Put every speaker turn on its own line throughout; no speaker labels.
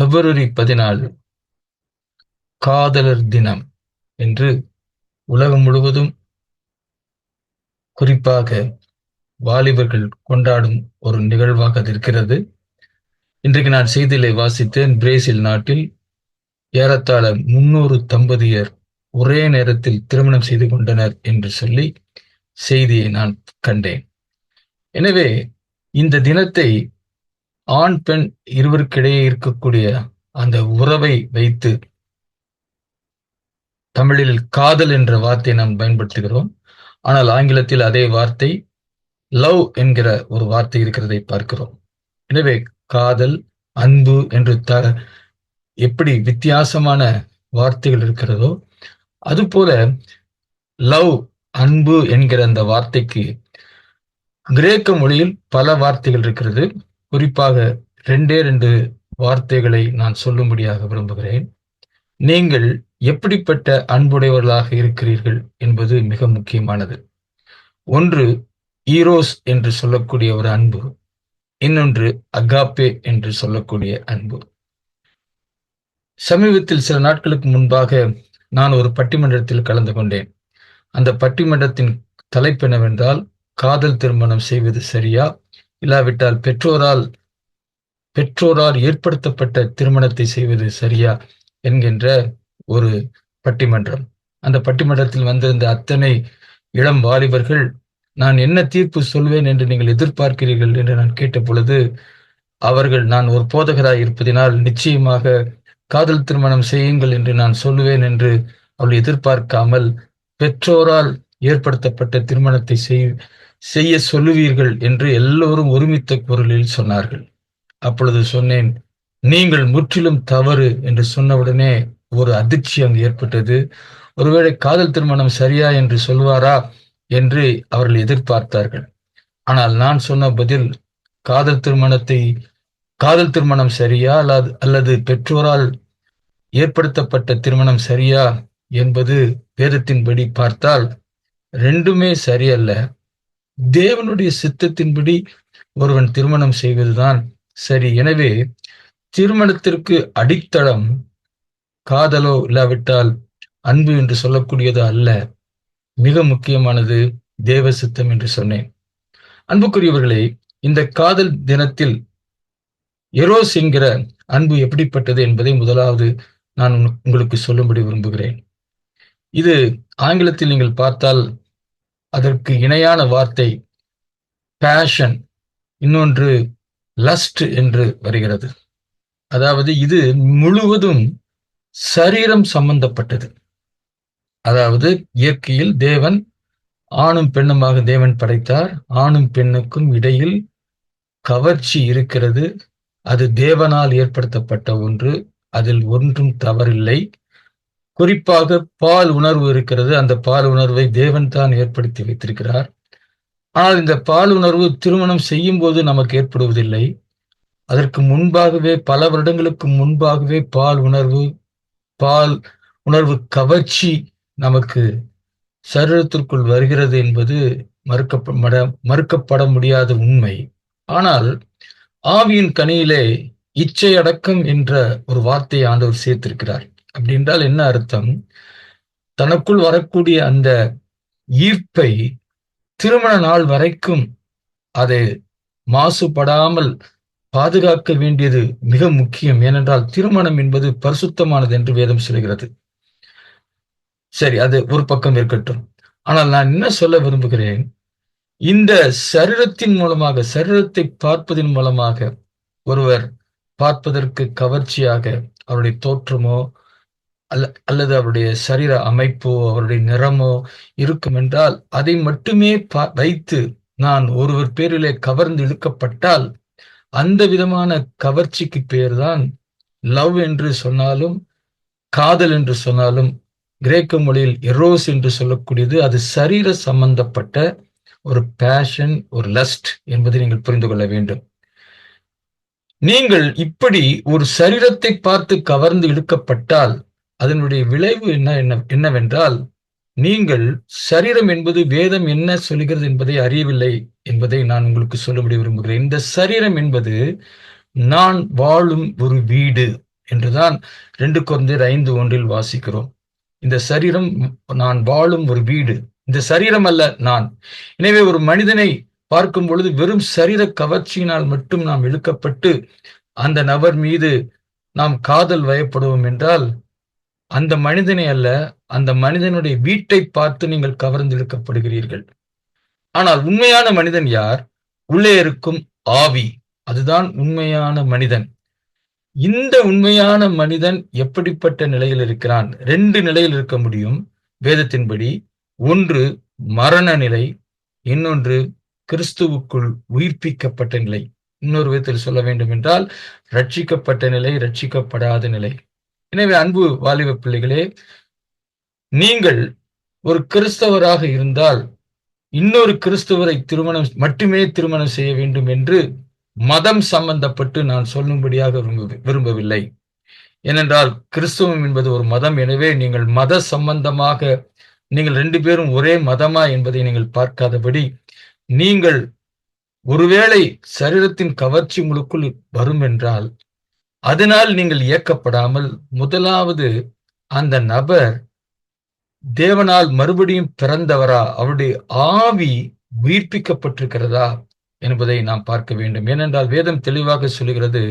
பிப்ரவரி பதினாலு காதலர் தினம் என்று உலகம் முழுவதும் குறிப்பாக வாலிபர்கள் கொண்டாடும் ஒரு நிகழ்வாக அது இருக்கிறது. இன்றைக்கு நான் செய்தியிலே வாசித்தேன். பிரேசில் நாட்டில் ஏறத்தாழ முன்னூறு தம்பதியர் ஒரே நேரத்தில் திருமணம் செய்து கொண்டனர் என்று சொல்லி செய்தியை நான் கண்டேன். எனவே இந்த தினத்தை ஆண் பெண் இருவருக்கிடையே இருக்கக்கூடிய அந்த உறவை வைத்து தமிழில் காதல் என்ற வார்த்தையை நாம் பயன்படுத்துகிறோம். ஆனால் ஆங்கிலத்தில் அதே வார்த்தை லவ் என்கிற ஒரு வார்த்தை இருக்கிறதை பார்க்கிறோம். எனவே காதல் அன்பு என்று த எப்படி வித்தியாசமான வார்த்தைகள் இருக்கிறதோ அதுபோல லவ் அன்பு என்கிற அந்த வார்த்தைக்கு கிரேக்க மொழியில் பல வார்த்தைகள் இருக்கிறது. குறிப்பாக ரெண்டே ரெண்டு வார்த்தைகளை நான் சொல்லும்படியாக விரும்புகிறேன். நீங்கள் எப்படிப்பட்ட அன்புடையவர்களாக இருக்கிறீர்கள் என்பது மிக முக்கியமானது. ஒன்று ஈரோஸ் என்று சொல்லக்கூடிய ஒரு அன்பு. இன்னொன்று அகாப்பே என்று சொல்லக்கூடிய அன்பு. சமீபத்தில் சில நாட்களுக்கு முன்பாக நான் ஒரு பட்டிமன்றத்தில் கலந்து கொண்டேன். அந்த பட்டிமன்றத்தின் தலைப்பு என்னவென்றால் காதல் திருமணம் செய்வது சரியா? இல்லாவிட்டால் பெற்றோரால் பெற்றோரால் ஏற்படுத்தப்பட்ட திருமணத்தை செய்வது சரியா என்கின்ற ஒரு பட்டிமன்றம். அந்த பட்டிமன்றத்தில் வந்திருந்த அத்தனை இளம் வாலிபர்கள் நான் என்ன தீர்ப்பு சொல்வேன் என்று நீங்கள் எதிர்பார்க்கிறீர்கள் என்று நான் கேட்ட பொழுது அவர்கள் நான் ஒரு போதகராய் இருப்பதினால் நிச்சயமாக காதல் திருமணம் செய்யுங்கள் என்று நான் சொல்லுவேன் என்று அவள் எதிர்பார்க்காமல் பெற்றோரால் ஏற்படுத்தப்பட்ட திருமணத்தை செய் செய்ய சொல்லுவீர்கள் என்று எல்லோரும் ஒருமித்த குரலில் சொன்னார்கள். அப்பொழுது சொன்னேன் நீங்கள் முற்றிலும் தவறு என்று சொன்னவுடனே ஒரு அதிர்ச்சி அங்கு ஏற்பட்டது. ஒருவேளை காதல் திருமணம் சரியா என்று சொல்வாரா? என்று அவர்கள் எதிர்பார்த்தார்கள். ஆனால் நான் சொன்ன பதில் காதல் திருமணத்தை காதல் திருமணம் சரியா அல்லது அல்லது பெற்றோரால் ஏற்படுத்தப்பட்ட திருமணம் சரியா? என்பது வேதத்தின்படி பார்த்தால் ரெண்டுமே சரியல்ல. தேவனுடைய சித்தத்தின்படி ஒருவன் திருமணம் செய்வதுதான் சரி. எனவே திருமணத்திற்கு அடித்தளம் காதலோ இல்லாவிட்டால் அன்பு என்று சொல்லக்கூடியது அல்ல. மிக முக்கியமானது தேவ சித்தம் என்று சொன்னேன். அன்புக்குரியவர்களே இந்த காதல் தினத்தில் எரோஸ் என்கிற அன்பு எப்படிப்பட்டது என்பதை முதலாவது நான் உங்களுக்கு சொல்லும்படி விரும்புகிறேன். இது ஆங்கிலத்தில் நீங்கள் பார்த்தால் அதற்கு இணையான வார்த்தை பேஷன் இன்னொன்று லஸ்ட் என்று வருகிறது. அதாவது இது முழுவதும் சரீரம் சம்பந்தப்பட்டது. அதாவது இயற்கையில் தேவன் ஆணும் பெண்ணுமாக தேவன் படைத்தார். ஆணும் பெண்ணுக்கும் இடையில் கவர்ச்சி இருக்கிறது. அது தேவனால் ஏற்படுத்தப்பட்ட ஒன்று. அதில் ஒன்றும் தவறில்லை. குறிப்பாக பால் உணர்வு இருக்கிறது. அந்த பால் உணர்வை தேவன் தான் ஏற்படுத்தி வைத்திருக்கிறார். ஆனால் இந்த பால் உணர்வு திருமணம் செய்யும் போது நமக்கு ஏற்படுவதில்லை. அதற்கு முன்பாகவே பல வருடங்களுக்கு முன்பாகவே பால் உணர்வு பால் உணர்வு கவர்ச்சி நமக்கு சரீரத்திற்குள் வருகிறது என்பது மறுக்கப்பட மறுக்கப்பட முடியாத உண்மை. ஆனால் ஆவியின் கனியிலே இச்சை அடக்கம் என்ற ஒரு வார்த்தையை ஆண்டவர் சேர்த்திருக்கிறார். அப்படி என்றால் என்ன அர்த்தம்? தனக்குள் வரக்கூடிய அந்த ஈர்ப்பை திருமண நாள் வரைக்கும் அதை மாசுபடாமல் பாதுகாக்க வேண்டியது மிக முக்கியம். ஏனென்றால் திருமணம் என்பது பரிசுத்தமானது என்று வேதம் சொல்கிறது சரி அது ஒரு பக்கம் இருக்கட்டும். ஆனால் நான் என்ன சொல்ல விரும்புகிறேன்? இந்த சரீரத்தின் மூலமாக சரீரத்தை பார்ப்பதன் மூலமாக ஒருவர் பார்ப்பதற்கு கவர்ச்சியாக அவருடைய தோற்றமோ அல்ல அல்லது அவருடைய சரீர அமைப்போ அவருடைய நிறமோ இருக்கும் என்றால் அதை மட்டுமே வைத்து நான் ஒருவர் பேரிலே கவர்ந்து இழுக்கப்பட்டால் அந்த விதமான கவர்ச்சிக்கு பேர்தான் லவ் என்று சொன்னாலும் காதல் என்று சொன்னாலும் கிரேக்க மொழியில் எரோஸ் என்று சொல்லக்கூடியது அது சரீர சம்பந்தப்பட்ட ஒரு பேஷன் ஒரு லஸ்ட் என்பதை நீங்கள் புரிந்து கொள்ள வேண்டும். நீங்கள் இப்படி ஒரு சரீரத்தை பார்த்து கவர்ந்து இழுக்கப்பட்டால் அதனுடைய விளைவு என்ன என்ன என்னவென்றால் நீங்கள் சரீரம் என்பது வேதம் என்ன சொல்கிறது என்பதை அறியவில்லை என்பதை நான் உங்களுக்கு சொல்லும்படி விரும்புகிறேன். இந்த சரீரம் என்பது நான் வாழும் ஒரு வீடு என்றுதான் ரெண்டு குழந்தையர் ஐந்து ஒன்றில் வாசிக்கிறோம். இந்த சரீரம் நான் வாழும் ஒரு வீடு. இந்த சரீரம் அல்ல நான். எனவே ஒரு மனிதனை பார்க்கும் பொழுது வெறும் சரீர கவர்ச்சியினால் மட்டும் நாம் இழுக்கப்பட்டு அந்த நபர் மீது நாம் காதல் வயப்படுவோம் என்றால் அந்த மனிதனை அல்ல அந்த மனிதனுடைய வீட்டை பார்த்து நீங்கள் கவர்ந்தெடுக்கப்படுகிறீர்கள் ஆனால் உண்மையான மனிதன் யார்? உள்ளே இருக்கும் ஆவி. அதுதான் உண்மையான மனிதன். இந்த உண்மையான மனிதன் எப்படிப்பட்ட நிலையில் இருக்கிறான்? ரெண்டு நிலையில் இருக்க முடியும். வேதத்தின்படி ஒன்று மரண நிலை இன்னொன்று கிறிஸ்துவுக்குள் உயிர்ப்பிக்கப்பட்ட நிலை. இன்னொரு விதத்தில் சொல்ல வேண்டும் என்றால் ரட்சிக்கப்பட்ட நிலை ரட்சிக்கப்படாத நிலை. எனவே அன்பு வாலிப பிள்ளைகளே நீங்கள் ஒரு கிறிஸ்தவராக இருந்தால் இன்னொரு கிறிஸ்தவரை திருமணம் மட்டுமே திருமணம் செய்ய வேண்டும் என்று மதம் சம்பந்தப்பட்டு நான் சொல்லும்படியாக விரும்பவில்லை. ஏனென்றால் கிறிஸ்தவம் என்பது ஒரு மதம். எனவே நீங்கள் மத சம்பந்தமாக நீங்கள் ரெண்டு பேரும் ஒரே மதமா என்பதை நீங்கள் பார்க்காதபடி நீங்கள் ஒருவேளை சரீரத்தின் கவர்ச்சி உங்களுக்குள் வரும் என்றால் அதனால் நீங்கள் இயக்கப்படாமல் முதலாவது அந்த நபர் தேவனால் மறுபடியும் பிறந்தவரா? அவருடைய ஆவி உயிர்ப்பிக்கப்பட்டிருக்கிறதா என்பதை நாம் பார்க்க வேண்டும். ஏனென்றால் வேதம் தெளிவாக சொல்லுகிறது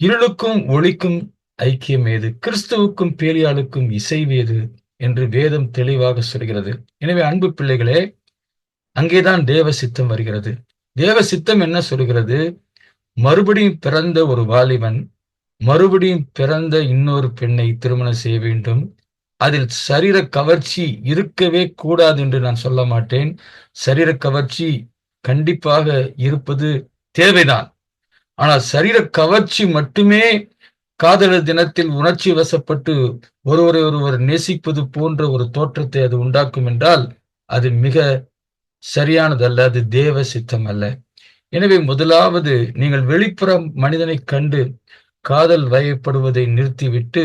இருளுக்கும் ஒளிக்கும் ஐக்கியம் ஏது? கிறிஸ்துவுக்கும் பேலியாளுக்கும் இசைவேது என்று வேதம் தெளிவாக சொல்கிறது எனவே அன்பு பிள்ளைகளே அங்கேதான் தேவ சித்தம் வருகிறது. தேவ சித்தம் என்ன சொல்கிறது மறுபடியும் பிறந்த ஒரு வாலிபன் மறுபடியும் பிறந்த இன்னொரு பெண்ணை திருமணம் செய்ய வேண்டும். அதில் சரீர கவர்ச்சி இருக்கவே கூடாது என்று நான் சொல்ல மாட்டேன். சரீர கவர்ச்சி கண்டிப்பாக இருப்பது தேவைதான். ஆனால் சரீர கவர்ச்சி மட்டுமே காதலர் தினத்தில் உணர்ச்சி வசப்பட்டு ஒருவரை ஒருவர் நேசிப்பது போன்ற ஒரு தோற்றத்தை அது உண்டாக்கும் என்றால் அது மிக சரியானதல்ல அது தேவ சித்தம் அல்ல. எனவே முதலாவது நீங்கள் வெளிப்புற மனிதனை கண்டு காதல் வயப்படுவதை நிறுத்திவிட்டு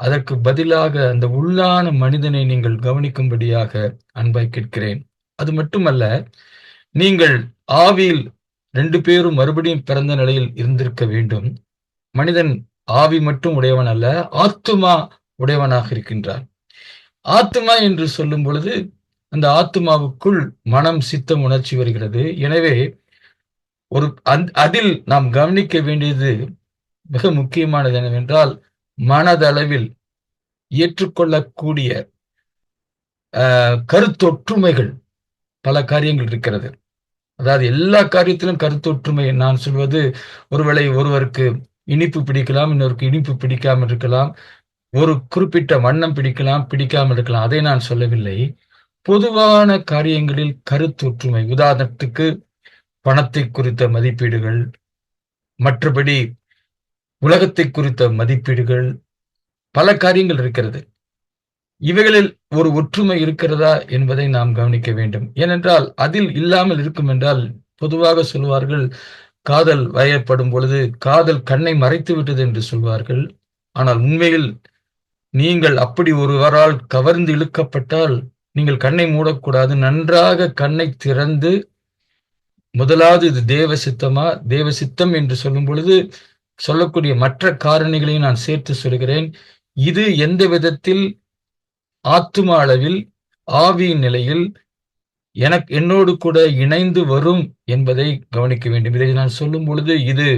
அதற்கு பதிலாக அந்த உள்ளான மனிதனை நீங்கள் கவனிக்கும்படியாக அன்பாய் கேட்கிறேன். அது மட்டுமல்ல நீங்கள் ஆவியில் ரெண்டு பேரும் மறுபடியும் பிறந்த நிலையில் இருந்திருக்க வேண்டும். மனிதன் ஆவி மட்டும் உடையவன் அல்ல ஆத்துமா உடையவனாக இருக்கின்றான். ஆத்துமா என்று சொல்லும் பொழுது அந்த ஆத்துமாவுக்குள் மனம் சித்தம் உணர்ச்சி வருகிறது. எனவே ஒரு அதில் நாம் கவனிக்க வேண்டியது மிக முக்கியமானது என்னவென்றால் மனதளவில் ஏற்றுக்கொள்ளக்கூடிய கருத்தொற்றுமைகள் பல காரியங்கள் இருக்கிறது. அதாவது எல்லா காரியத்திலும் கருத்தொற்றுமை நான் சொல்வது ஒருவேளை ஒருவருக்கு இனிப்பு பிடிக்கலாம் இன்னொருக்கு இனிப்பு பிடிக்காமல் இருக்கலாம் ஒரு குறிப்பிட்ட வண்ணம் பிடிக்கலாம் பிடிக்காமல் இருக்கலாம் அதை நான் சொல்லவில்லை. பொதுவான காரியங்களில் கருத்தொற்றுமை உதாரணத்துக்கு பணத்தை குறித்த மதிப்பீடுகள் மற்றபடி உலகத்தை குறித்த மதிப்பீடுகள் பல காரியங்கள் இருக்கிறது. இவைகளில் ஒரு ஒற்றுமை இருக்கிறதா என்பதை நாம் கவனிக்க வேண்டும். ஏனென்றால் அதில் இல்லாமல் இருக்கும் என்றால் பொதுவாக சொல்வார்கள் காதல் வயப்படும் பொழுது காதல் கண்ணை மறைத்து விட்டது என்று சொல்வார்கள். ஆனால் உண்மையில் நீங்கள் அப்படி ஒருவரால் கவர்ந்து இழுக்கப்பட்டால் நீங்கள் கண்ணை மூடக்கூடாது. நன்றாக கண்ணை திறந்து முதலாவது இது தேவ சித்தமா தேவ சித்தம் என்று சொல்லும் பொழுது சொல்லக்கூடிய மற்ற காரணிகளையும் நான் சேர்த்து சொல்கிறேன். இது எந்த விதத்தில்? ஆத்தும அளவில் ஆவியின் நிலையில் எனக்கு என்னோடு கூட இணைந்து வரும் என்பதை கவனிக்க வேண்டும். இதை நான் சொல்லும் பொழுது இது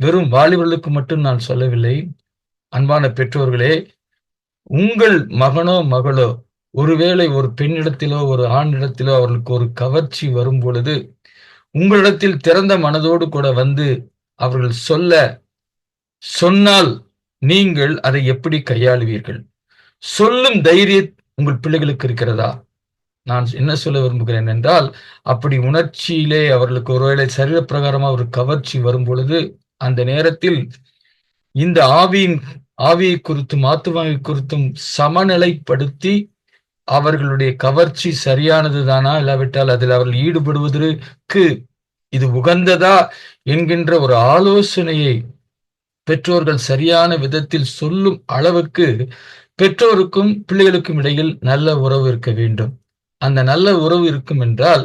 வெறும் வாலிபர்களுக்கு மட்டும் நான் சொல்லவில்லை. அன்பான பெற்றோர்களே உங்கள் மகனோ மகளோ ஒருவேளை ஒரு பெண்ணிடத்திலோ ஒரு ஆணிடத்திலோ அவர்களுக்கு ஒரு கவர்ச்சி வரும் பொழுது உங்களிடத்தில் திறந்த மனதோடு கூட வந்து அவர்கள் சொல்ல சொன்னால் நீங்கள் அதை எப்படி கையாளுவீர்கள்? சொல்லும் தைரியம் உங்கள் பிள்ளைகளுக்கு இருக்கிறதா? நான் என்ன சொல்ல விரும்புகிறேன் என்றால் அப்படி உணர்ச்சியிலே அவர்களுக்கு ஒருவேளை சரீரப்பிரகாரமாக ஒரு கவர்ச்சி வரும் பொழுது அந்த நேரத்தில் இந்த ஆவியின் ஆவியை குறித்தும் ஆத்துமாவை குறித்தும் சமநிலைப்படுத்தி அவர்களுடைய கவர்ச்சி சரியானது தானா இல்லாவிட்டால் அதில் அவர்கள் ஈடுபடுவதற்கு இது உகந்ததா? என்கின்ற ஒரு ஆலோசனையை பெற்றோர்கள் சரியான விதத்தில் சொல்லும் அளவுக்கு பெற்றோருக்கும் பிள்ளைகளுக்கும் இடையில் நல்ல உறவு இருக்க வேண்டும். அந்த நல்ல உறவு இருக்கும் என்றால்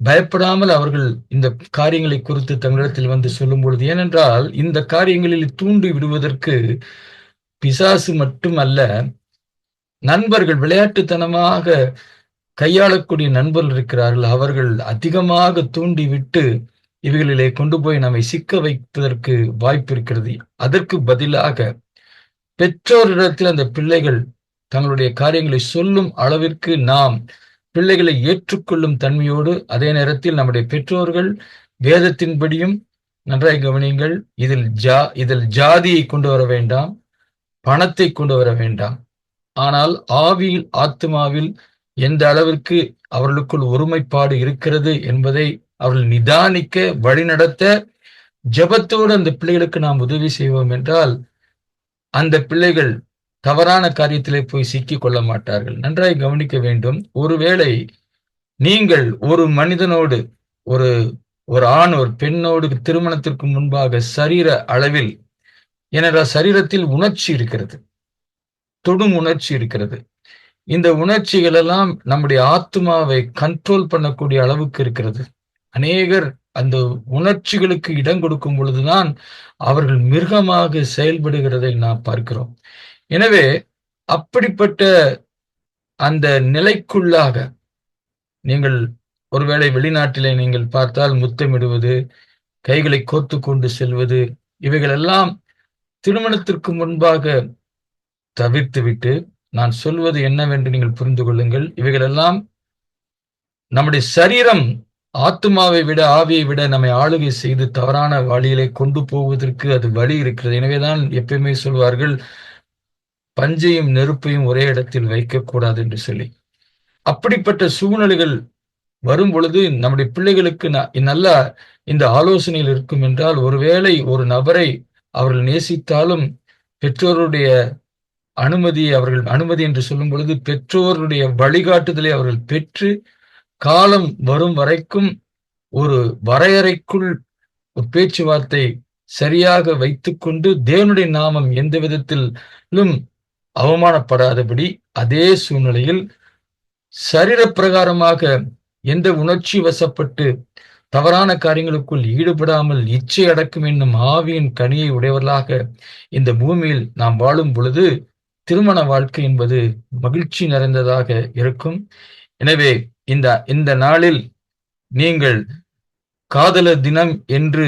பயப்படாமல் அவர்கள் இந்த காரியங்களை குறித்து தங்களிடத்தில் வந்து சொல்லும் பொழுது ஏனென்றால் இந்த காரியங்களில் தூண்டி விடுவதற்கு பிசாசு மட்டுமல்ல நண்பர்கள் விளையாட்டுத்தனமாக கையாளக்கூடிய நண்பர்கள் இருக்கிறார்கள். அவர்கள் அதிகமாக தூண்டிவிட்டு இவைகளிலே கொண்டு போய் நம்மை சிக்க வைப்பதற்கு வாய்ப்பு இருக்கிறது. அதற்கு பதிலாக பெற்றோரிடத்தில் அந்த பிள்ளைகள் தங்களுடைய காரியங்களை சொல்லும் அளவிற்கு நாம் பிள்ளைகளை ஏற்றுக்கொள்ளும் தன்மையோடு அதே நேரத்தில் நம்முடைய பெற்றோர்கள் வேதத்தின்படியும் நன்றாய் கவனியுங்கள் இதில் ஜா இதில் ஜாதியை கொண்டு வர வேண்டாம் பணத்தை கொண்டு வர வேண்டாம். ஆனால் ஆவியில் ஆத்மாவில் எந்த அளவிற்கு அவர்களுக்குள் ஒருமைப்பாடு இருக்கிறது என்பதை அவர்கள் நிதானிக்க வழிநடத்த ஜபத்தோடு அந்த பிள்ளைகளுக்கு நாம் உதவி செய்வோம் என்றால் அந்த பிள்ளைகள் தவறான காரியத்திலே போய் சிக்கிக் கொள்ள மாட்டார்கள். நன்றாய் கவனிக்க வேண்டும். ஒருவேளை நீங்கள் ஒரு மனிதனோடு ஒரு ஒரு ஆண் ஒரு பெண்ணோடு திருமணத்திற்கு முன்பாக சரீர அளவில் ஏனென்றால் சரீரத்தில் உணர்ச்சி இருக்கிறது. தொடும் உணர்ச்சி இருக்கிறது. இந்த உணர்ச்சிகள் எல்லாம் நம்முடைய ஆத்மாவை கண்ட்ரோல் பண்ணக்கூடிய அளவுக்கு இருக்கிறது. அநேகர் அந்த உணர்ச்சிகளுக்கு இடம் கொடுக்கும் பொழுதுதான் அவர்கள் மிருகமாக செயல்படுகிறதை நாம் பார்க்கிறோம். எனவே அப்படிப்பட்ட அந்த நிலைக்குள்ளாக நீங்கள் ஒருவேளை வெளிநாட்டிலே நீங்கள் பார்த்தால் முத்தமிடுவது கைகளை கோத்து கொண்டு செல்வது இவைகளெல்லாம் திருமணத்திற்கு முன்பாக தவிர்த்துவிட்டு நான் சொல்வது என்னவென்று நீங்கள் புரிந்து கொள்ளுங்கள். இவைகளெல்லாம் நம்முடைய சரீரம் ஆத்மாவை விட ஆவியை விட நம்மை ஆளுகை செய்து தவறான வழியிலே கொண்டு போவதற்கு அது வழி இருக்கிறது. எனவேதான் எப்பயுமே சொல்வார்கள் பஞ்சையும் நெருப்பையும் ஒரே இடத்தில் வைக்கக்கூடாது என்று சொல்லி. அப்படிப்பட்ட சூழ்நிலைகள் வரும் பொழுது நம்முடைய பிள்ளைகளுக்கு நல்ல இந்த ஆலோசனையில் இருக்கும் என்றால் ஒருவேளை ஒரு நபரை அவர்கள் நேசித்தாலும் பெற்றோருடைய அனுமதி அவர்கள் அனுமதி என்று சொல்லும் பொழுது பெற்றோருடைய வழிகாட்டுதலை அவர்கள் பெற்று காலம் வரும் வரைக்கும் ஒரு வரையறைக்குள் ஒரு பேச்சுவார்த்தை சரியாக வைத்துக்கொண்டு தேவனுடைய நாமம் எந்த விதத்திலும் அவமானப்படாதபடி அதே சூழ்நிலையில் சரீர பிரகாரமாக எந்த உணர்ச்சி வசப்பட்டு தவறான காரியங்களுக்குள் ஈடுபடாமல் இச்சை அடக்கும் என்னும் ஆவியின் கனியை உடையவர்களாக இந்த பூமியில் நாம் வாழும் பொழுது திருமண வாழ்க்கை என்பது மகிழ்ச்சி நிறைந்ததாக இருக்கும். எனவே இந்த இந்த நாளில் நீங்கள் காதலர் தினம் என்று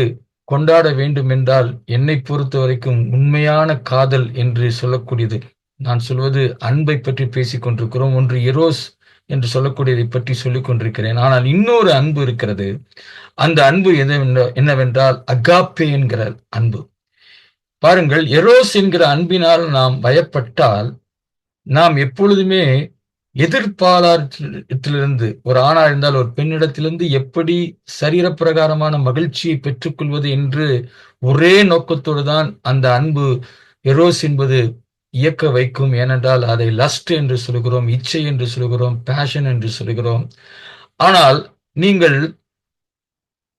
கொண்டாட வேண்டும் என்றால் என்னை பொறுத்த வரைக்கும் உண்மையான காதல் என்று சொல்லக்கூடியது. நான் சொல்வது அன்பை பற்றி பேசிக் கொண்டிருக்கிறோம். ஒன்று எரோஸ் என்று சொல்லக்கூடியதை பற்றி சொல்லிக் கொண்டிருக்கிறேன். ஆனால் இன்னொரு அன்பு இருக்கிறது. அந்த அன்பு என்னவென்றால் அகாப்பே என்கிற அன்பு. பாருங்கள் எரோஸ் என்கிற அன்பினால் நாம் பயப்பட்டால் நாம் எப்பொழுதுமே எதிர்பாலாரத்திலிருந்து ஒரு ஆணா இருந்தால் ஒரு பெண்ணிடத்திலிருந்து எப்படி சரீர பிரகாரமான மகிழ்ச்சியை பெற்றுக்கொள்வது என்று ஒரே நோக்கத்தோடு தான் அந்த அன்பு எரோஸ் என்பது இயக்க வைக்கும். ஏனென்றால் அதை லஸ்ட் என்று சொல்கிறோம் இச்சை என்று சொல்கிறோம் பேஷன் என்று சொல்கிறோம். ஆனால் நீங்கள்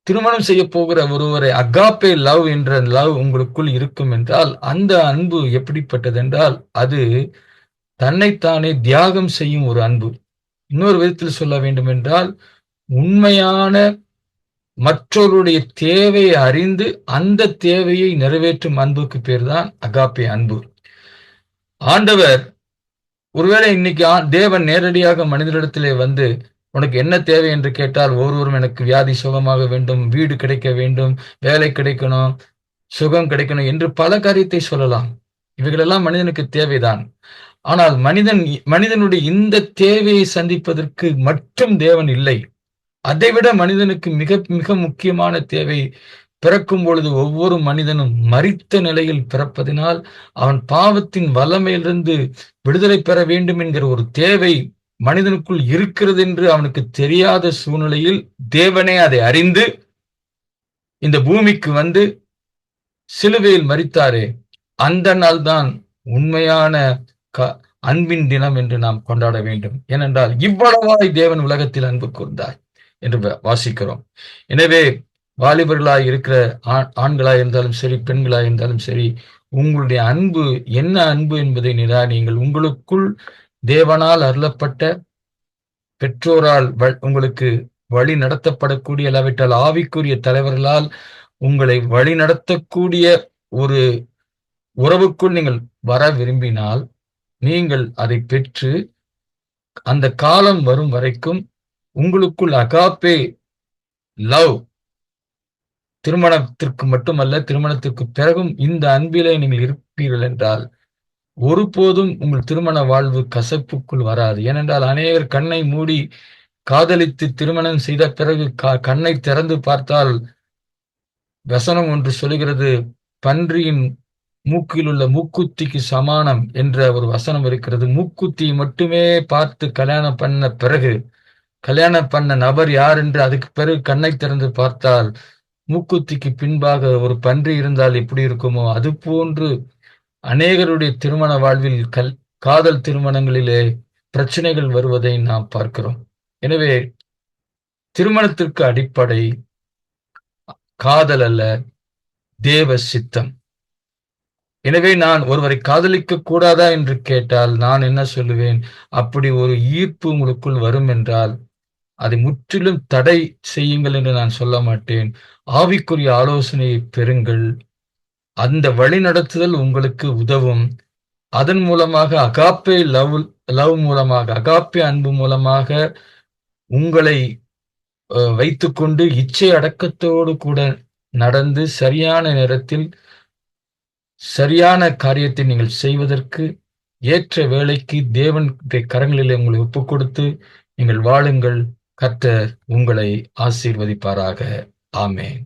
திருமணம் செய்ய போகிற ஒருவரை அகாப்பே லவ் என்ற லவ் உங்களுக்குள் இருக்கும் என்றால் அந்த அன்பு எப்படிப்பட்டது என்றால் அது தன்னைத்தானே தியாகம் செய்யும் ஒரு அன்பு. இன்னொரு விதத்தில் சொல்ல வேண்டும் என்றால் உண்மையான மற்றவருடைய தேவையை அறிந்து அந்த தேவையை நிறைவேற்றும் அன்புக்கு பேர் தான் அகாப்பே அன்பு. ஆண்டவர் ஒருவேளை இன்னைக்கு தேவன் நேரடியாக மனிதனிடத்திலே வந்து உனக்கு என்ன தேவை என்று கேட்டால் ஒருவரும் எனக்கு வியாதி சுகமாக வேண்டும் வீடு கிடைக்க வேண்டும் வேலை கிடைக்கணும் சுகம் கிடைக்கணும் என்று பல காரியத்தை சொல்லலாம். இவைகளெல்லாம் மனிதனுக்கு தேவைதான். ஆனால் மனிதன் மனிதனுடைய இந்த தேவையை சந்திப்பதற்கு மட்டும் தேவன் இல்லை. அதைவிட மனிதனுக்கு மிக மிக முக்கியமான தேவை பிறக்கும் பொழுது ஒவ்வொரு மனிதனும் மறித்த நிலையில் பிறப்பதினால் அவன் பாவத்தின் வல்லமையிலிருந்து விடுதலை பெற வேண்டும் என்கிற ஒரு தேவை மனிதனுக்குள் இருக்கிறது என்று அவனுக்கு தெரியாத சூழ்நிலையில் தேவனே அதை அறிந்து இந்த பூமிக்கு வந்து சிலுவையில் மறித்தாரே அந்த நாள்தான் உண்மையான உண்மையான அன்பின் தினம் என்று நாம் கொண்டாட வேண்டும். ஏனென்றால் இவ்வளவாய் தேவன் உலகத்தில் அன்பு கூர்ந்தார் என்று வாசிக்கிறோம். எனவே வாலிபர்களாய் இருக்கிற ஆண்களாய் இருந்தாலும் சரி பெண்களாய் இருந்தாலும் சரி உங்களுடைய அன்பு என்ன அன்பு என்பதை நிதானியுங்கள் நீங்கள் உங்களுக்குள் தேவனால் அருளப்பட்ட பெற்றோரால் உங்களுக்கு வழி நடத்தப்படக்கூடிய இல்லாவிட்டால் ஆவிக்குரிய தலைவர்களால் உங்களை வழி நடத்தக்கூடிய ஒரு உறவுக்குள் நீங்கள் வர விரும்பினால் நீங்கள் அதை பெற்று அந்த காலம் வரும் வரைக்கும் உங்களுக்குள் அகாப்பே லவ் திருமணத்திற்கு மட்டுமல்ல திருமணத்திற்கு பிறகும் இந்த அன்பிலே நீங்கள் இருப்பீர்கள் என்றால் ஒருபோதும் உங்கள் திருமண வாழ்வு கசப்புக்குள் வராது. ஏனென்றால் அநேகர் கண்ணை மூடி காதலித்து திருமணம் செய்த பிறகு கண்ணை திறந்து பார்த்தால் வசனம் ஒன்று சொல்கிறது பன்றியின் மூக்கில் உள்ள மூக்குத்திக்கு சமானம் என்ற ஒரு வசனம் இருக்கிறது. மூக்குத்தி மட்டுமே பார்த்து கல்யாணம் பண்ண பிறகு கல்யாணம் பண்ண நபர் யார் என்று அதுக்கு பிறகு கண்ணை திறந்து பார்த்தால் மூக்குத்திக்கு பின்பாக ஒரு பன்றி இருந்தால் எப்படி இருக்குமோ அது போன்று அநேகருடைய திருமண வாழ்வில் கல் காதல் திருமணங்களிலே பிரச்சனைகள் வருவதை நாம் பார்க்கிறோம். எனவே திருமணத்திற்கு அடிப்படை காதல் அல்ல தேவ சித்தம். எனவே நான் ஒருவரை காதலிக்க கூடாதா என்று கேட்டால் நான் என்ன சொல்லுவேன்? அப்படி ஒரு ஈர்ப்பு உங்களுக்குள் வரும் என்றால் அதை முற்றிலும் தடை செய்யுங்கள் என்று நான் சொல்ல மாட்டேன். ஆவிக்குரிய ஆலோசனையை பெறுங்கள். அந்த வழி நடத்துதல் உங்களுக்கு உதவும். அதன் மூலமாக அகாப்பே லவ் லவ் மூலமாக அகாப்பே அன்பு மூலமாக உங்களை வைத்துக்கொண்டு இச்சை அடக்கத்தோடு கூட நடந்து சரியான நேரத்தில் சரியான காரியத்தை நீங்கள் செய்வதற்கு ஏற்ற வேலைக்கு தேவன் கரங்களிலே உங்களை ஒப்புக் கொடுத்து நீங்கள் வாழுங்கள். கர்த்தர் உங்களை ஆசீர்வதிப்பாராக. ஆமேன்.